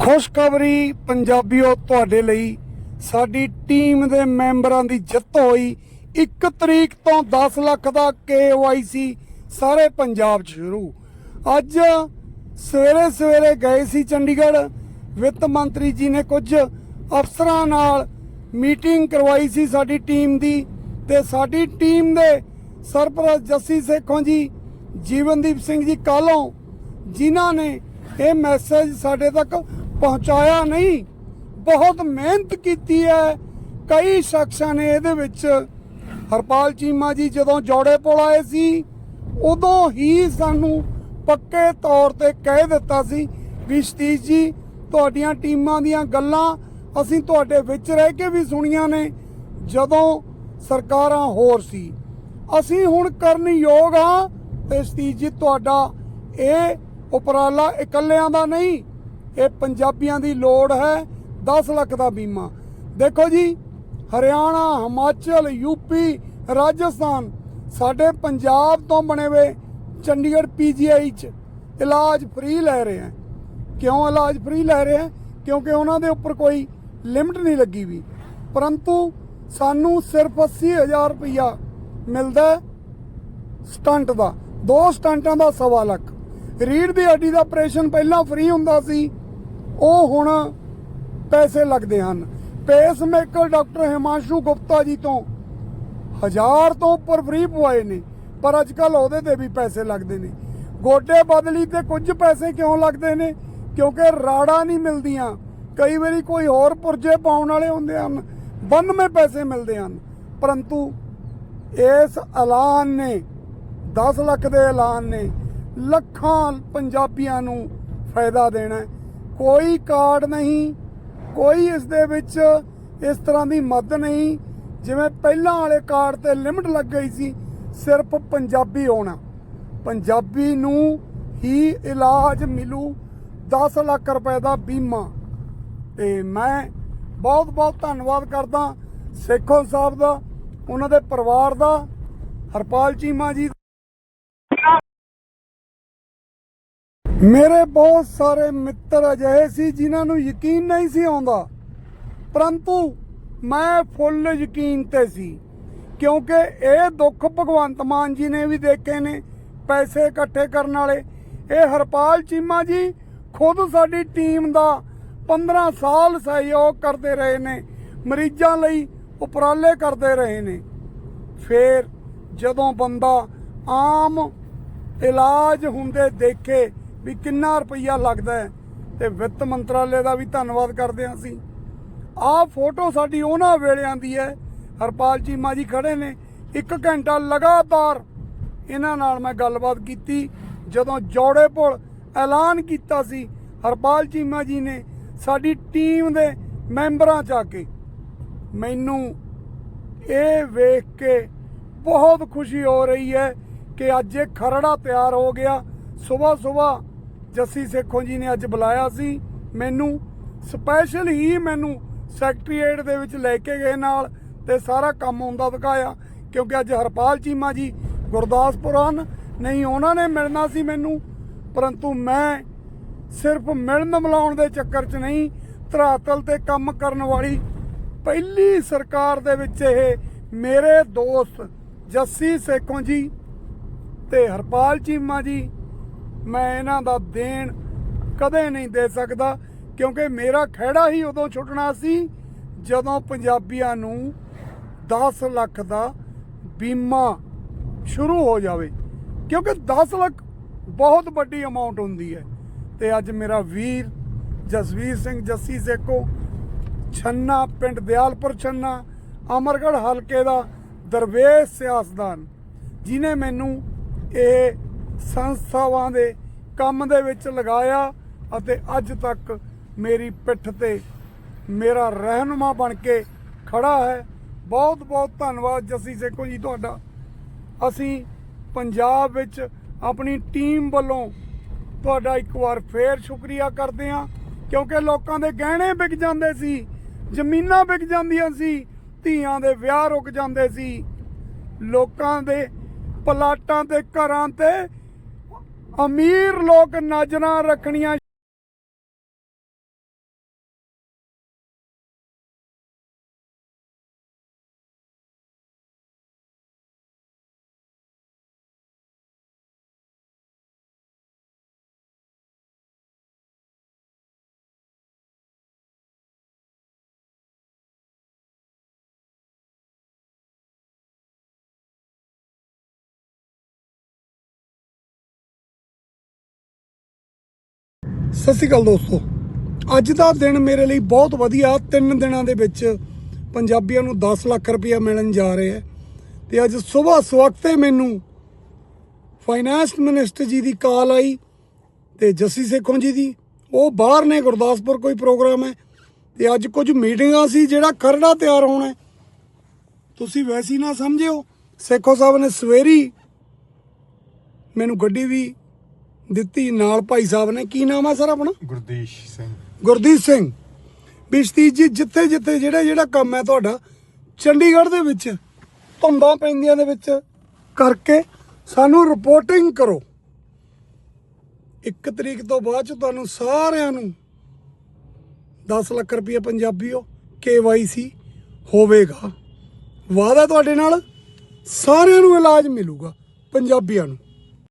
ਖੁਸ਼ਖਬਰੀ ਪੰਜਾਬੀਓ ਤੁਹਾਡੇ ਲਈ। ਸਾਡੀ ਟੀਮ ਦੇ ਮੈਂਬਰਾਂ ਦੀ ਜਿੱਤ ਹੋਈ। 1 ਤਰੀਕ ਤੋਂ 10 ਲੱਖ ਦਾ KYC ਸਾਰੇ ਪੰਜਾਬ 'ਚ ਸ਼ੁਰੂ। ਅੱਜ ਸਵੇਰੇ ਸਵੇਰੇ ਗਏ ਸੀ ਚੰਡੀਗੜ੍ਹ। ਵਿੱਤ ਮੰਤਰੀ ਜੀ ਨੇ ਕੁਝ ਅਫਸਰਾਂ ਨਾਲ ਮੀਟਿੰਗ ਕਰਵਾਈ ਸੀ ਸਾਡੀ ਟੀਮ ਦੀ। ਤੇ ਸਾਡੀ ਟੀਮ ਦੇ ਸਰਪ੍ਰਸਤ ਜੱਸੀ ਸੇਖੋਂ ਜੀ, ਜੀਵਨਦੀਪ ਸਿੰਘ ਜੀ ਕਾਲੋਂ ਜਿਨ੍ਹਾਂ ਨੇ ਇਹ ਮੈਸੇਜ ਸਾਡੇ ਤੱਕ ਪਹੁੰਚਾਇਆ ਨਹੀਂ। ਬਹੁਤ ਮਿਹਨਤ ਕੀਤੀ ਹੈ। ਕਈ ਸ਼ਖਸਾਂ ਨੇ ਇਹਦੇ ਵਿੱਚ। ਹਰਪਾਲ ਚੀਮਾ ਜੀ ਜਦੋਂ ਜੋੜੇ ਪੁਲ ਆਏ ਸੀ, ਉਦੋਂ ਹੀ ਸਾਨੂੰ ਪੱਕੇ ਤੌਰ ਤੇ ਕਹਿ ਦਿੱਤਾ ਸੀ ਵੀ ਸਤੀਸ਼ ਜੀ, ਤੁਹਾਡੀਆਂ ਟੀਮਾਂ ਦੀਆਂ ਗੱਲਾਂ ਅਸੀਂ ਤੁਹਾਡੇ ਵਿੱਚ ਰਹਿ ਕੇ ਵੀ ਸੁਣੀਆਂ ਨੇ। ਜਦੋਂ ਸਰਕਾਰਾਂ ਹੋਰ ਸੀ। ਅਸੀਂ ਹੁਣ ਕਰਨ ਯੋਗ ਆ ਤੇ ਸਤੀਸ਼ ਜੀ, ਤੁਹਾਡਾ ਇਹ ਉਪਰਾਲਾ ਇਕੱਲਿਆਂ ਦਾ ਨਹੀਂ ਇਹ ਪੰਜਾਬੀਆਂ ਦੀ ਲੋੜ ਹੈ 10 ਲੱਖ ਦਾ ਬੀਮਾ। ਦੇਖੋ ਜੀ, ਹਰਿਆਣਾ, ਹਿਮਾਚਲ ਯੂਪੀ ਰਾਜਸਥਾਨ, ਸਾਡੇ ਪੰਜਾਬ ਤੋਂ ਬਣੇ ਹੋਏ ਚੰਡੀਗੜ੍ਹ ਪੀਜੀਆਈ ਚ ਇਲਾਜ ਫ੍ਰੀ ਲੈ ਰਹੇ ਹੈ। ਕਿਉਂ ਇਲਾਜ ਫ੍ਰੀ ਲੈ ਰਹੇ ਹੈ? ਕਿਉਂਕਿ ਉਹਨਾਂ ਦੇ ਉੱਪਰ ਕੋਈ ਲਿਮਟ ਨਹੀਂ ਲੱਗੀ ਵੀ। ਪਰੰਤੂ ਸਾਨੂੰ ਸਿਰਫ 80000 ਰੁਪਇਆ ਮਿਲਦਾ ਸਟੰਟ ਦਾ। ਦੋ ਸਟੰਟਾਂ ਦਾ ਸਵਾ ਲੱਖ। ਰੀੜ ਦੀ ਹੱਡੀ ਦਾ ਆਪਰੇਸ਼ਨ ਪਹਿਲਾਂ ਫ੍ਰੀ ਹੁੰਦਾ ਸੀ। ਉਹ ਹੁਣ ਪੈਸੇ ਲੱਗਦੇ ਹਨ। ਪੇਸਮੇਕਰ ਡਾਕਟਰ ਹਿਮਾਂਸ਼ੂ ਗੁਪਤਾ ਜੀ ਤੋਂ ਹਜ਼ਾਰ ਤੋਂ ਉੱਪਰ ਫ੍ਰੀ ਪਵਾਏ ਨੇ, ਪਰ ਅੱਜ ਕੱਲ ਉਹਦੇ ਤੇ ਵੀ ਪੈਸੇ ਲੱਗਦੇ ਨੇ। ਗੋਡੇ ਬਦਲੀ ਤੇ ਕੁਝ ਪੈਸੇ ਕਿਉਂ ਲੱਗਦੇ ਨੇ? ਕਿਉਂਕਿ ਰਾੜਾ ਨਹੀਂ ਮਿਲਦੀਆਂ। ਕਈ ਵਾਰੀ ਕੋਈ ਹੋਰ ਪੁਰਜੇ ਪਾਉਣ ਵਾਲੇ ਹੁੰਦੇ ਹਨ 92 ਪੈਸੇ ਮਿਲਦੇ ਹਨ। ਪਰੰਤੂ ਇਸ ਐਲਾਨ ਨੇ 10 ਲੱਖ ਦੇ ਐਲਾਨ ਨੇ, ਲੱਖਾਂ ਪੰਜਾਬੀਆਂ ਨੂੰ ਫਾਇਦਾ ਦੇਣਾ ਕੋਈ ਕਾਰਡ ਨਹੀਂ, ਕੋਈ ਇਸ ਦੇ ਵਿੱਚ ਇਸ ਤਰ੍ਹਾਂ ਦੀ ਮਦਦ ਨਹੀਂ, ਜਿਵੇਂ ਪਹਿਲਾਂ ਵਾਲੇ ਕਾਰਡ ਤੇ ਲਿਮਟ ਲੱਗ ਗਈ ਸੀ, ਸਿਰਫ ਪੰਜਾਬੀ ਹੋਣਾ। ਪੰਜਾਬੀ ਨੂੰ ਹੀ ਇਲਾਜ ਮਿਲੂ 10 ਲੱਖ ਰੁਪਏ ਦਾ ਬੀਮਾ। ਤੇ ਮੈਂ ਬਹੁਤ ਬਹੁਤ ਧੰਨਵਾਦ ਕਰਦਾ ਸੇਖੋਂ ਸਾਹਿਬ ਦਾ, ਉਹਨਾਂ ਦੇ ਪਰਿਵਾਰ ਦਾ, ਹਰਪਾਲ ਚੀਮਾ ਜੀ ਮੇਰੇ ਬਹੁਤ ਸਾਰੇ ਮਿੱਤਰ ਅਜਿਹੇ ਸੀ ਜਿਨ੍ਹਾਂ ਨੂੰ ਯਕੀਨ ਨਹੀਂ ਸੀ ਆਉਂਦਾ। ਪਰੰਤੂ ਮੈਂ ਫੁੱਲ ਯਕੀਨ ਤੇ ਸੀ, ਕਿਉਂਕਿ ਇਹ ਦੁੱਖ ਭਗਵੰਤ ਮਾਨ ਜੀ ਨੇ ਵੀ ਦੇਖੇ ਨੇ, ਪੈਸੇ ਇਕੱਠੇ ਕਰਨ ਵਾਲੇ। ਇਹ ਹਰਪਾਲ ਚੀਮਾ ਜੀ ਖੁਦ ਸਾਡੀ ਟੀਮ ਦਾ 15 ਸਾਲ ਸਹਿਯੋਗ ਕਰਦੇ ਰਹੇ ਨੇ, ਮਰੀਜ਼ਾਂ ਲਈ ਉਪਰਾਲੇ ਕਰਦੇ ਰਹੇ ਨੇ। ਫੇਰ ਜਦੋਂ ਬੰਦਾ ਆਮ ਇਲਾਜ ਹੁੰਦੇ ਦੇਖੇ ਵੀ ਕਿੰਨਾ ਰੁਪਈਆ ਲੱਗਦਾ ਹੈ। ਤੇ ਵਿੱਤ ਮੰਤਰਾਲੇ ਦਾ ਵੀ ਧੰਨਵਾਦ ਕਰਦੇ ਹਾਂ ਅਸੀਂ। ਆਹ ਫੋਟੋ ਸਾਡੀ ਉਹਨਾਂ ਵੇਲਿਆਂ ਦੀ ਹੈ। ਹਰਪਾਲ ਚੀਮਾ ਜੀ ਖੜੇ ਨੇ। ਇੱਕ ਘੰਟਾ ਲਗਾਤਾਰ ਇਹਨਾਂ ਨਾਲ ਮੈਂ ਗੱਲਬਾਤ ਕੀਤੀ। ਜਦੋਂ ਜੋੜੇ ਪੁਲ ਐਲਾਨ ਕੀਤਾ ਸੀ, ਹਰਪਾਲ ਚੀਮਾ ਜੀ ਨੇ ਸਾਡੀ ਟੀਮ ਦੇ ਮੈਂਬਰਾਂ ਚ ਆ ਕੇ ਮੈਨੂੰ ਇਹ ਵੇਖ ਕੇ ਬਹੁਤ ਖੁਸ਼ੀ ਹੋ ਰਹੀ ਹੈ ਕਿ ਅੱਜ ਇਹ ਖਰੜਾ ਤਿਆਰ ਹੋ ਗਿਆ। ਸਵੇਰ ਸਵੇਰ ਜੱਸੀ ਸੇਖੋਂ ਜੀ ਨੇ ਅੱਜ ਬੁਲਾਇਆ ਸੀ। ਮੈਨੂੰ ਸਪੈਸ਼ਲ ਹੀ ਮੈਨੂੰ ਸੈਕਟਰੀਏਟ ਦੇ ਵਿੱਚ ਲੈ ਕੇ ਗਏ ਨਾਲ ਤੇ ਸਾਰਾ ਕੰਮ ਹੁੰਦਾ ਦਿਖਾਇਆ ਕਿਉਂਕਿ ਅੱਜ ਹਰਪਾਲ ਚੀਮਾ ਜੀ ਗੁਰਦਾਸਪੁਰ ਹਨ। ਨਹੀਂ, ਉਹਨਾਂ ਨੇ ਮਿਲਣਾ ਸੀ ਮੈਨੂੰ। ਪਰੰਤੂ ਮੈਂ ਸਿਰਫ ਮਿਲਣ ਮਿਲਾਉਣ ਦੇ ਚੱਕਰ 'ਚ ਨਹੀਂ, ਧਰਾਤਲ ਤੇ ਕੰਮ ਕਰਨ ਵਾਲੀ ਪਹਿਲੀ ਸਰਕਾਰ ਦੇ ਵਿੱਚ ਇਹ ਮੇਰੇ ਦੋਸਤ ਜੱਸੀ ਸੇਖੋਂ ਜੀ ਤੇ ਹਰਪਾਲ ਚੀਮਾ ਜੀ ਮੈਂ ਇਹਨਾਂ ਦਾ ਦੇਣ ਕਦੇ ਨਹੀਂ ਦੇ ਸਕਦਾ, ਕਿਉਂਕਿ ਮੇਰਾ ਖਹਿੜਾ ਹੀ ਉਦੋਂ ਛੁੱਟਣਾ ਸੀ ਜਦੋਂ ਪੰਜਾਬੀਆਂ ਨੂੰ 10 ਲੱਖ ਦਾ ਬੀਮਾ ਸ਼ੁਰੂ ਹੋ ਜਾਵੇ। ਕਿਉਂਕਿ 10 ਲੱਖ ਬਹੁਤ ਵੱਡੀ ਅਮਾਉਂਟ ਹੁੰਦੀ ਹੈ। ਤੇ ਅੱਜ ਮੇਰਾ ਵੀਰ ਜਸਵੀਰ ਸਿੰਘ ਜੱਸੀ ਸੇਕੋ ਛੰਨਾ ਪਿੰਡ ਦਿਆਲਪੁਰ ਛੰਨਾ, ਅਮਰਗੜ੍ਹ ਹਲਕੇ ਦਾ ਦਰਵੇਸ਼ ਸਿਆਸਤਦਾਨ ਜਿਨੇ ਮੈਨੂੰ ਇਹ ਸੰਸਥਾਵਾਂ ਦੇ ਕੰਮ ਦੇ ਵਿੱਚ ਲਗਾਇਆ ਅਤੇ ਅੱਜ ਤੱਕ ਮੇਰੀ ਪਿੱਠ ਤੇ ਮੇਰਾ ਰਹਿਨੁਮਾ ਬਣ ਕੇ ਖੜਾ ਹੈ। ਬਹੁਤ ਬਹੁਤ ਧੰਨਵਾਦ ਜੱਸੀ ਸੇਖੋ ਜੀ ਤੁਹਾਡਾ। ਅਸੀਂ ਪੰਜਾਬ ਵਿੱਚ ਆਪਣੀ ਟੀਮ ਵੱਲੋਂ ਤੁਹਾਡਾ ਇੱਕ ਵਾਰ ਫੇਰ ਸ਼ੁਕਰੀਆ ਕਰਦੇ ਹਾਂ, ਕਿਉਂਕਿ ਲੋਕਾਂ ਦੇ ਗਹਿਣੇ ਵਿਕ ਜਾਂਦੇ ਸੀ, ਜ਼ਮੀਨਾਂ ਵਿਕ ਜਾਂਦੀਆਂ ਸੀ, ਧੀਆਂ ਦੇ ਵਿਆਹ ਰੁਕ ਜਾਂਦੇ ਸੀ। ਲੋਕਾਂ ਦੇ ਪਲਾਟਾਂ ਤੇ ਘਰਾਂ ਤੇ ਅਮੀਰ ਲੋਕ ਨਜ਼ਰਾਂ ਰੱਖਣੀਆਂ ਸਤਿ ਸ਼੍ਰੀ ਅਕਾਲ ਦੋਸਤੋ। ਅੱਜ ਦਾ ਦਿਨ ਮੇਰੇ ਲਈ ਬਹੁਤ ਵਧੀਆ। ਤਿੰਨ ਦਿਨਾਂ ਦੇ ਵਿੱਚ ਪੰਜਾਬੀਆਂ ਨੂੰ 10 ਲੱਖ ਰੁਪਇਆ ਮਿਲਣ ਜਾ ਰਿਹਾ ਹੈ। ਤੇ ਅੱਜ ਸਵੇਰ ਸਵਖਤੇ ਮੈਨੂੰ ਫਾਈਨੈਂਸ ਮਿਨਿਸਟਰ ਜੀ ਦੀ ਕਾਲ ਆਈ ਤੇ ਜੱਸੀ ਸੇਖੋਂ ਜੀ ਦੀ। ਉਹ ਬਾਹਰ ਨੇ, ਗੁਰਦਾਸਪੁਰ ਕੋਈ ਪ੍ਰੋਗਰਾਮ ਹੈ। ਤੇ ਅੱਜ ਕੁਝ ਮੀਟਿੰਗਾਂ ਸੀ ਜਿਹੜਾ ਖਰੜਾ ਤਿਆਰ ਹੋਣਾ ਤੁਸੀਂ ਵੈਸੀ ਨਾ ਸਮਝਿਓ। ਸੇਖੋ ਸਾਹਿਬ ਨੇ ਸਵੇਰੀ ਮੈਨੂੰ ਗੱਡੀ ਵੀ ਦਿੱਤੀ ਨਾਲ ਭਾਈ ਸਾਹਿਬ ਨੇ। ਕੀ ਨਾਮ ਹੈ ਸਰ ਆਪਣਾ? ਗੁਰਦੀਸ਼ ਸਿੰਘ। ਗੁਰਦੀਪ ਸਿੰਘ। ਬਿਸ਼ਤੀ ਜੀ ਜਿੱਥੇ ਜਿੱਥੇ ਜਿਹੜਾ ਜਿਹੜਾ ਕੰਮ ਹੈ ਤੁਹਾਡਾ ਚੰਡੀਗੜ੍ਹ ਦੇ ਵਿੱਚ ਧੁੰਦਾਂ ਪੈਂਦੀਆਂ ਦੇ ਵਿੱਚ ਕਰਕੇ ਸਾਨੂੰ ਰਿਪੋਰਟਿੰਗ ਕਰੋ। ਇੱਕ ਤਰੀਕ ਤੋਂ ਬਾਅਦ ਚ ਤੁਹਾਨੂੰ ਸਾਰਿਆਂ ਨੂੰ 10 ਲੱਖ ਰੁਪਏ ਪੰਜਾਬੀਓ KYC ਹੋਵੇਗਾ। ਵਾਅਦਾ ਤੁਹਾਡੇ ਨਾਲ ਸਾਰਿਆਂ ਨੂੰ ਇਲਾਜ ਮਿਲੂਗਾ ਪੰਜਾਬੀਆਂ ਨੂੰ।